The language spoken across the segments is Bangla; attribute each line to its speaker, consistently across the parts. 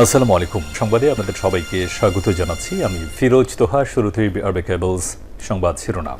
Speaker 1: আসসালামু আলাইকুম। সংবাদে আপনাদের সবাইকে স্বাগত জানাচ্ছি। আমি ফিরোজ তোহা, শুরুতেই আরবে কেবলস সংবাদ শিরোনাম।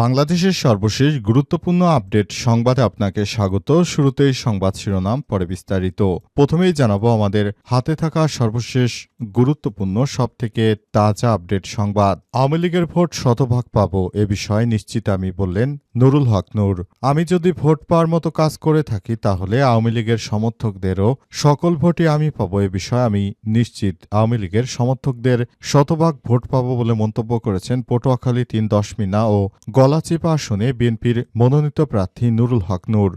Speaker 2: বাংলাদেশের সর্বশেষ গুরুত্বপূর্ণ আপডেট সংবাদে আপনাকে স্বাগত। শুরুতেই সংবাদ শিরোনাম, পরে বিস্তারিত। প্রথমেই জানাব আমাদের হাতে থাকা সর্বশেষ গুরুত্বপূর্ণ, সবথেকে তাজা আপডেট সংবাদ। আওয়ামী লীগের ভোট শতভাগ পাব এ বিষয়ে নিশ্চিত আমি বললেন নুরুল হক নূর, আমি যদি ভোট পাওয়ার মতো কাজ করে থাকি তাহলে আওয়ামী লীগের সমর্থকদেরও সকল ভোটই আমি পাব এ বিষয়ে আমি নিশ্চিত। আওয়ামী লীগের সমর্থকদের শতভাগ ভোট পাব বলে মন্তব্য করেছেন পটুয়াখালী তিন দশমিনা ও গলাচিপা আসনে বিএনপির মনোনীত প্রার্থী নুরুল হক নূর।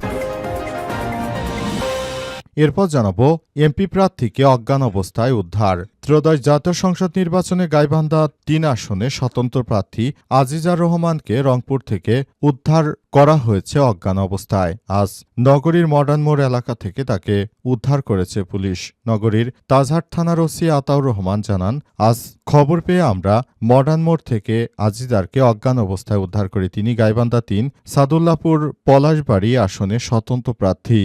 Speaker 2: এরপর জানাব, এমপি প্রার্থীকে অজ্ঞান অবস্থায় উদ্ধার। ত্রয়োদশ জাতীয় সংসদ নির্বাচনে গাইবান্ধা তিন আসনে স্বতন্ত্র প্রার্থী আজিজার রহমানকে রংপুর থেকে উদ্ধার করা হয়েছে অজ্ঞান অবস্থায়। আজ নগরীর মডার্ন মোড় এলাকা থেকে তাকে উদ্ধার করেছে পুলিশ। নগরীর তাজহাট থানার ওসি আতাউর রহমান জানান, আজ খবর পেয়ে আমরা মডার্ন মোড় থেকে আজিজারকে অজ্ঞান অবস্থায় উদ্ধার করি। তিনি গাইবান্ধা তিন, সাদুল্লাপুর পলাশবাড়ি আসনে স্বতন্ত্র প্রার্থী।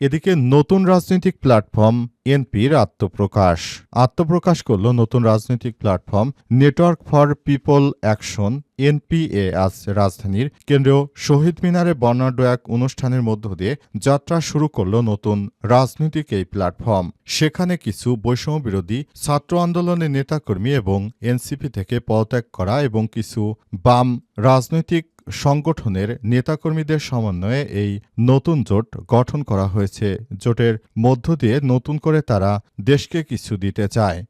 Speaker 2: এদিকে নতুন রাজনৈতিক প্ল্যাটফর্ম এনপির আত্মপ্রকাশ। আত্মপ্রকাশ করল নতুন রাজনৈতিক platform network for people action, NPA, আজ রাজধানীর কেন্দ্রীয় শহীদ মিনারে বর্ণাঢ্য এক অনুষ্ঠানের মধ্য দিয়ে যাত্রা শুরু করল নতুন রাজনৈতিক এই প্ল্যাটফর্ম। সেখানে কিছু বৈষম্য বিরোধী ছাত্র আন্দোলনের নেতাকর্মী এবং এনসিপি থেকে পদত্যাগ করা এবং কিছু বাম রাজনৈতিক সংগঠনের নেতাকর্মীদের সমন্বয়ে এই নতুন জোট গঠন করা হয়েছে। জোটের মধ্য দিয়ে নতুন করে তারা দেশকে কিছু দিতে চায়।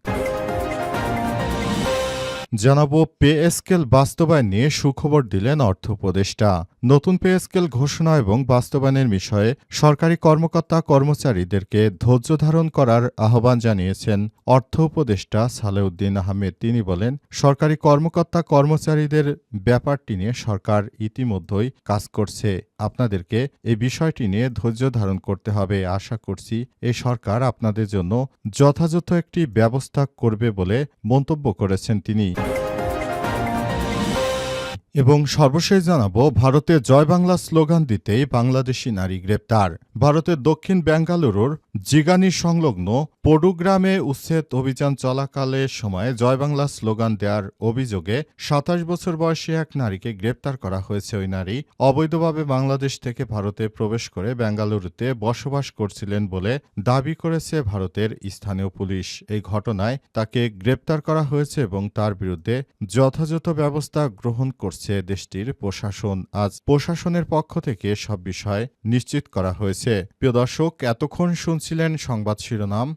Speaker 2: জানাব পে স্কেল বাস্তবায়ন নিয়ে সুখবর দিলেন অর্থ উপদেষ্টা। নতুন পে স্কেল ঘোষণা এবং বাস্তবায়নের বিষয়ে সরকারি কর্মকর্তা কর্মচারীদেরকে ধৈর্য ধারণ করার আহ্বান জানিয়েছেন অর্থ উপদেষ্টা সালেউদ্দিন আহমেদ। তিনি বলেন, সরকারি কর্মকর্তা কর্মচারীদের ব্যাপারটি নিয়ে সরকার ইতিমধ্যেই কাজ করছে। আপনাদেরকে এই বিষয়টি নিয়ে ধৈর্য ধারণ করতে হবে। আশা করছি এই সরকার আপনাদের জন্য যথাযথ একটি ব্যবস্থা করবে বলে মন্তব্য করেছেন তিনি। এবং সর্বশেষ জানাব ভারতে জয় বাংলা স্লোগান দিতেই বাংলাদেশি নারী গ্রেপ্তার। ভারতের দক্ষিণ বেঙ্গালুরুর জিগানি সংলগ্ন পডুগ্রামে উচ্ছেদ অভিযান চলাকালে সময়ে জয় বাংলা স্লোগান দেওয়ার অভিযোগে সাতাশ বছর বয়সী এক নারীকে গ্রেপ্তার করা হয়েছে। ওই নারী অবৈধভাবে বাংলাদেশ থেকে ভারতে প্রবেশ করে বেঙ্গালুরুতে বসবাস করছিলেন বলে দাবি করেছে ভারতের স্থানীয় পুলিশ। এই ঘটনায় তাকে গ্রেপ্তার করা হয়েছে এবং তার বিরুদ্ধে যথাযথ ব্যবস্থা গ্রহণ করছে দেশটির প্রশাসন। আজ প্রশাসনের পক্ষ থেকে সব বিষয় নিশ্চিত করা হয়েছে। প্রিয় দর্শক, এতক্ষণ শুনছিলেন সংবাদ শিরোনাম।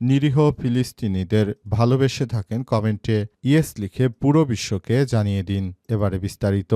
Speaker 2: নিরীহ ফিলিস্তিনিদের ভালোবেসে থাকেন কমেন্টে ইয়েস লিখে পুরো বিশ্বকে জানিয়ে দিন এবারে বিস্তারিত।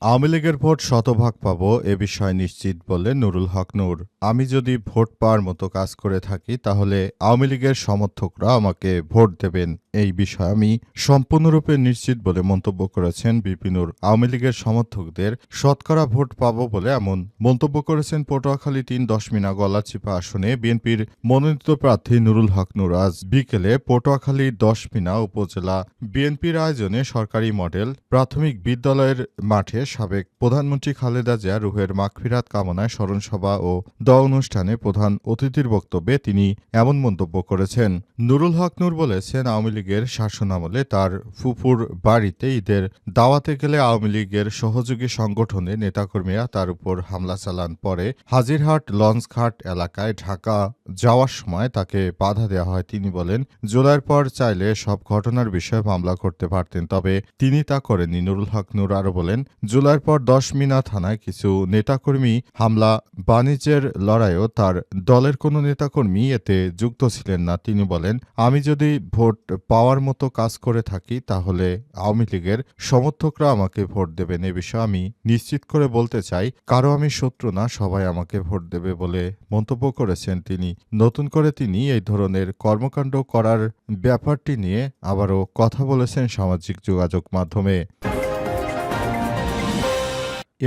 Speaker 2: আওয়ামী লীগের ভোট শতভাগ পাব এ বিষয়ে নিশ্চিত বলে নুরুল হক নূর। আমি যদি ভোট পাওয়ার মতো কাজ করে থাকি, তাহলে আওয়ামী লীগের সমর্থকরা আমাকে ভোট দেবেন। এই বিষয়ে আমি সম্পূর্ণরূপে নিশ্চিত বলে মন্তব্য করেছেন বিপিনুর আওয়ামী লীগের সমর্থকদের। শতকরা ভোট পাব বলে এমন মন্তব্য করেছেন পটুয়াখালী তিন দশমিনা গলাচিপা আসনে বিএনপির মনোনীত প্রার্থী নুরুল হক নূর আজ বিকেলে পটুয়াখালী দশমিনা উপজেলা বিএনপির আয়োজনে সরকারি মডেল প্রাথমিক বিদ্যালয়ের মাঠে সাবেক প্রধানমন্ত্রী খালেদা জিয়া রুহের মাগফিরাত কামনায় স্মরণসভা ও দ অনুষ্ঠানে প্রধান অতিথির বক্তব্যে তিনি এমন মন্তব্য করেছেন। নুরুল হক নূর বলেছেন, আওয়ামী লীগের শাসনামলে তার ফুফুর বাড়িতে ঈদের দাওয়াতে গেলে আওয়ামী লীগের সহযোগী সংগঠনে নেতাকর্মীরা তার উপর হামলা চালান। পরে হাজিরহাট লঞ্চঘাট এলাকায় ঢাকা যাওয়ার সময় তাকে বাধা দেওয়া হয়। তিনি বলেন, জুলাইয়ের পর চাইলে সব ঘটনার বিষয়ে মামলা করতে পারতেন, তবে তিনি তা করেননি। নুরুল হক নূর আরও বলেন, জুলাইয়ের পর দশ মিনা থানায় কিছু নেতাকর্মী হামলা, বাণিজ্যের লড়াইও তার দলের কোনো নেতাকর্মী এতে যুক্ত ছিলেন না। তিনি বলেন, আমি যদি ভোট পাওয়ার মতো কাজ করে থাকি, তাহলে আওয়ামী লীগের সমর্থকরা আমাকে ভোট দেবেন এ বিষয়ে আমি নিশ্চিত করে বলতে চাই, কারও আমি শত্রু না, সবাই আমাকে ভোট দেবে বলে মন্তব্য করেছেন তিনি। নতুন করে তিনি এই ধরনের কর্মকাণ্ড করার ব্যাপারটি নিয়ে আবারও কথা বলেছেন সামাজিক যোগাযোগ মাধ্যমে।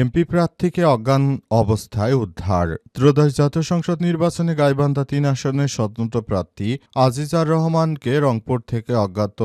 Speaker 2: এমপি প্রার্থীকে অজ্ঞান অবস্থায় উদ্ধার। ত্রয়োদশ জাতীয় সংসদ নির্বাচনে গাইবান্ধা তিন আসনের স্বতন্ত্র প্রার্থী আজিজার রহমানকে রংপুর থেকে অজ্ঞাত,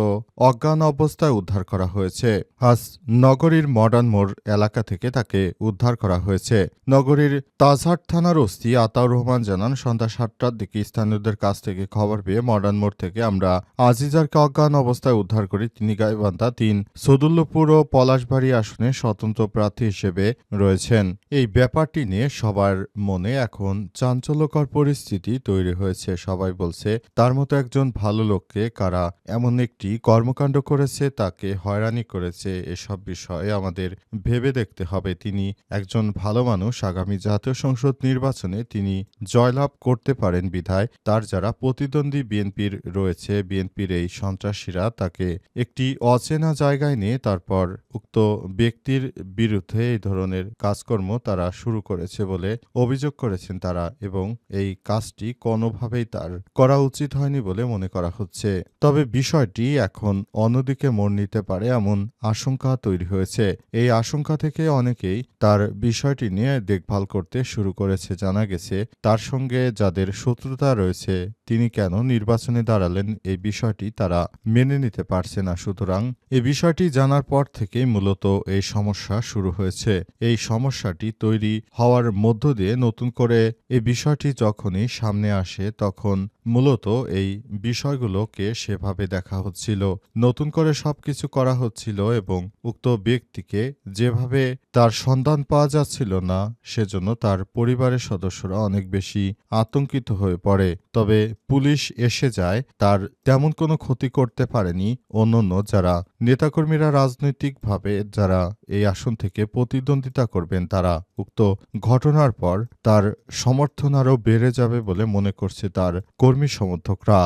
Speaker 2: অজ্ঞান অবস্থায় উদ্ধার করা হয়েছে। আজ নগরীর মডার্ন মোড় এলাকা থেকে তাকে উদ্ধার করা হয়েছে। নগরীর তাজহাট থানার ওসি আতাউর রহমান জানান, সন্ধ্যা সাতটার দিকে স্থানীয়দের কাছ থেকে খবর পেয়ে মডার্ন মোড় থেকে আমরা আজিজারকে অজ্ঞান অবস্থায় উদ্ধার করি। তিনি গাইবান্ধা তিন সদুল্লপুর ও পলাশবাড়ি আসনে স্বতন্ত্র প্রার্থী হিসেবে রয়েছেন। এই ব্যাপারটি নিয়ে সবার মনে এখন চাঞ্চল্যকর পরিস্থিতি তৈরি হয়েছে। সবাই বলছে, তার মতো একজন ভালো লোককে কারা এমন একটি কর্মকাণ্ড করেছে, তাকে হয়রানি করেছে, এসব বিষয়ে আমাদের ভেবে দেখতে হবে। তিনি একজন ভালো মানুষ। আগামী জাতীয় সংসদ নির্বাচনে তিনি জয়লাভ করতে পারেন বিধায়। তার যারা প্রতিদ্বন্দ্বী বিএনপির রয়েছে, বিএনপির এই সন্ত্রাসীরা তাকে একটি অচেনা জায়গায় নিয়ে তারপর উক্ত ব্যক্তির বিরুদ্ধে এই ধরনের কাজকর্ম তারা শুরু করেছে বলে অভিযোগ করেছেন তারা এবং এই কাজটি কোনোভাবেই তার করা উচিত হয়নি বলে মনে করা হচ্ছে। তবে বিষয়টি এখন অন্যদিকে মোড় নিতে পারে এমন আশঙ্কা তৈরি হয়েছে। এই আশঙ্কা থেকে অনেকেই তার বিষয়টি নিয়ে দেখভাল করতে শুরু করেছে। জানা গেছে, তার সঙ্গে যাদের শত্রুতা রয়েছে তিনি কেন নির্বাচনে দাঁড়ালেন এই বিষয়টি তারা মেনে নিতে পারছে না। সুতরাং এ বিষয়টি জানার পর থেকেই মূলত এই সমস্যা শুরু হয়েছে। এই সমস্যাটি তৈরি হওয়ার মধ্য দিয়ে নতুন করে এ বিষয়টি যখনই সামনে আসে তখন মূলত এই বিষয়গুলোকে সেভাবে দেখা হচ্ছিল, নতুন করে সবকিছু করা হচ্ছিল এবং উক্ত ব্যক্তিকে যেভাবে তার সন্ধান পাওয়া যাচ্ছিল না, সেজন্য তার পরিবারের সদস্যরা অনেক বেশি আতঙ্কিত হয়ে পড়ে। তবে পুলিশ এসে যায়, তার তেমন কোনো ক্ষতি করতে পারেনি। অন্যান্য যারা নেতাকর্মীরা রাজনৈতিকভাবে যারা এই আসন থেকে প্রতিদ্বন্দ্বিতা করবেন, তারা উক্ত ঘটনার পর তার সমর্থন আরও বেড়ে যাবে বলে মনে করছে তার কর্মী সমর্থকরা।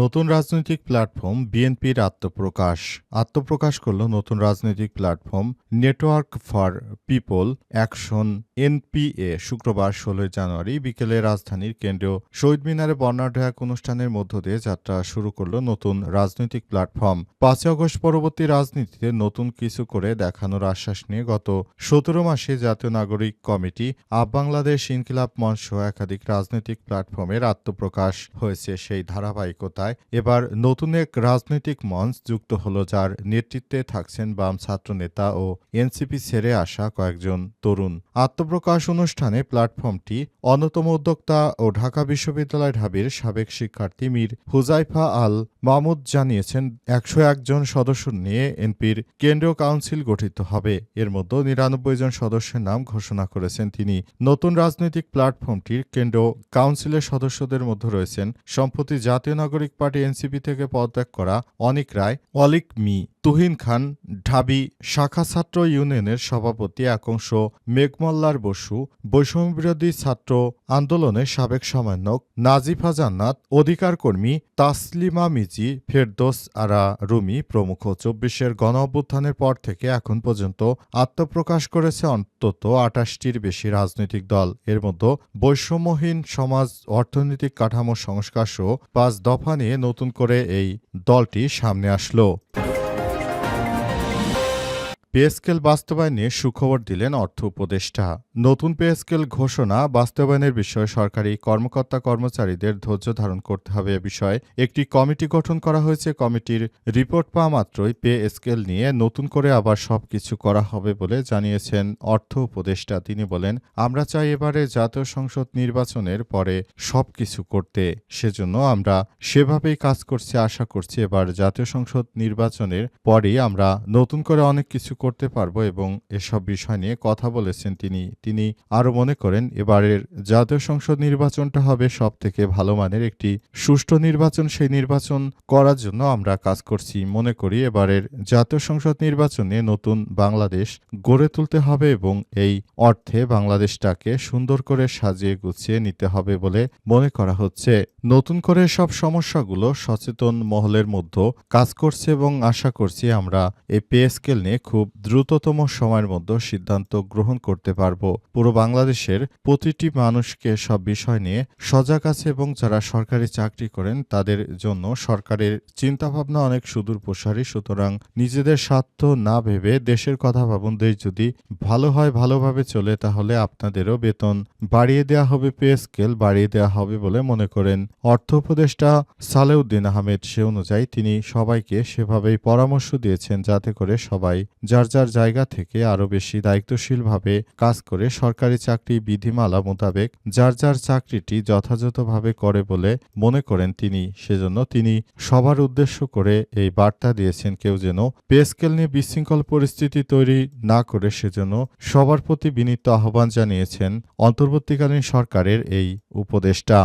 Speaker 2: নতুন রাজনৈতিক প্ল্যাটফর্ম বিএনপির আত্মপ্রকাশ। আত্মপ্রকাশ করল নতুন রাজনৈতিক platform network for people action NPA শুক্রবার ষোলোই জানুয়ারি বিকেলে রাজধানীর কেন্দ্রীয় শহীদ মিনারে বর্ণাঢ্য এক অনুষ্ঠানের মধ্য দিয়ে যাত্রা শুরু করল নতুন রাজনৈতিক প্ল্যাটফর্ম। পাঁচই আগস্ট পরবর্তী রাজনীতিতে নতুন কিছু করে দেখানোর আশ্বাস নিয়ে গত সতেরো মাসে জাতীয় নাগরিক কমিটি আপ বাংলাদেশ ইনকিলাব মঞ্চ একাধিক রাজনৈতিক প্ল্যাটফর্মের আত্মপ্রকাশ হয়েছে। সেই ধারাবাহিকতায় এবার নতুন এক রাজনৈতিক মঞ্চ যুক্ত হলো যার নেতৃত্বে থাকছেন বাম ছাত্র নেতা ও এনসিপি ছেড়ে আসা কয়েকজন তরুণ। আত্মপ্রকাশ অনুষ্ঠানে প্ল্যাটফর্মটি অন্যতম উদ্যোক্তা ও ঢাকা বিশ্ববিদ্যালয় ঢাবির সাবেক শিক্ষার্থী মীর হুজাইফা আল মামুদ জানিয়েছেন, একশো একজন সদস্য নিয়ে এনপির কেন্দ্রীয় কাউন্সিল গঠিত হবে। এর মধ্যে নিরানব্বই জন সদস্যের নাম ঘোষণা করেছেন তিনি। নতুন রাজনৈতিক প্ল্যাটফর্মটির কেন্দ্র কাউন্সিলের সদস্যদের মধ্যে রয়েছেন সম্প্রতি জাতীয় নাগরিক পার্টি এনসিপি থেকে পদত্যাগ করা অনিক রায়, অলিক মি, তুহিন খান, ঢাবি শাখা ছাত্র ইউনিয়নের সভাপতি একাংশ মেঘমল্লার বসু, বৈষম্যবিরোধী ছাত্র আন্দোলনের সাবেক সমন্বয়ক নাজিফা জান্নাত অধিকার কর্মী তাসলিমা মিজি, ফেরদোস আরা রুমি প্রমুখ চব্বিশের গণ অভ্যুত্থানের পর থেকে এখন পর্যন্ত আত্মপ্রকাশ করেছে অন্তত আটাশটির বেশি রাজনৈতিক দল। এর মধ্যে বৈষম্যহীন সমাজ, অর্থনৈতিক কাঠামো সংস্কার সহ পাঁচ দফা নিয়ে নতুন করে এই দলটি সামনে আসলো। পে স্কেল বাস্তবায়নে সুখবর দিলেন অর্থ উপদেষ্টা। নতুন পে স্কেল ঘোষণা বাস্তবায়নের বিষয়ে সরকারি কর্মকর্তা কর্মচারীদের ধৈর্য ধারণ করতে হবে এ বিষয়ে। একটি কমিটি গঠন করা হয়েছে। কমিটির রিপোর্ট পাওয়া মাত্রই পে স্কেল নিয়ে নতুন করে আবার সবকিছু করা হবে বলে জানিয়েছেন অর্থ উপদেষ্টা। তিনি বলেন, আমরা চাই এবারে জাতীয় সংসদ নির্বাচনের পরে সবকিছু করতে। সেজন্য আমরা সেভাবেই কাজ করছি, আশা করছি এবার জাতীয় সংসদ নির্বাচনের পরেই আমরা নতুন করে অনেক কিছু করতে পারব এবং এসব বিষয় নিয়ে কথা বলেছেন তিনি। তিনি আরও মনে করেন, এবারের জাতীয় সংসদ নির্বাচনটা হবে সব থেকে ভালো মানের একটি সুষ্ঠু নির্বাচন। সেই নির্বাচন করার জন্য আমরা কাজ করছি। মনে করি এবারের জাতীয় সংসদ নির্বাচনে নতুন বাংলাদেশ গড়ে তুলতে হবে এবং এই অর্থে বাংলাদেশটাকে সুন্দর করে সাজিয়ে গুছিয়ে নিতে হবে বলে মনে করা হচ্ছে। নতুন করে সব সমস্যাগুলো সচেতন মহলের মধ্যে কাজ করছে এবং আশা করছি আমরা এই পে স্কেল নিয়ে খুব দ্রুততম সময়ের মধ্যে সিদ্ধান্ত গ্রহণ করতে পারব। পুরো বাংলাদেশের প্রতিটি মানুষকে সব বিষয় নিয়ে সজাগ আছে এবং যারা সরকারি চাকরি করেন, তাদের জন্য সরকারের চিন্তাভাবনা অনেক সুদূর প্রসারী সুতরাং নিজেদের স্বার্থ না ভেবে দেশের কথা ভাবুন দেশ যদি ভালো হয়, ভালোভাবে চলে, তাহলে আপনাদেরও বেতন বাড়িয়ে দেওয়া হবে, পে স্কেল বাড়িয়ে দেওয়া হবে বলে মনে করেন। অর্থ উপদেষ্টা সালেউদ্দিন আহমেদ সে অনুযায়ী তিনি সবাইকে সেভাবেই পরামর্শ দিয়েছেন, যাতে করে সবাই যার যার জায়গা থেকে আরও বেশি দায়িত্বশীলভাবে কাজ করে সরকারি চাকরি বিধিমালা মোতাবেক যার যার চাকরিটি যথাযথভাবে করে বলে মনে করেন তিনি, সেজন্য তিনি সবার উদ্দেশ্য করে এই বার্তা দিয়েছেন কেউ যেন পেস্কেল নিয়ে বিশৃঙ্খল পরিস্থিতি তৈরি না করে সেজন্য সবার প্রতি বিনীত আহ্বান জানিয়েছেন অন্তর্বর্তীকালীন সরকারের এই উপদেষ্টা।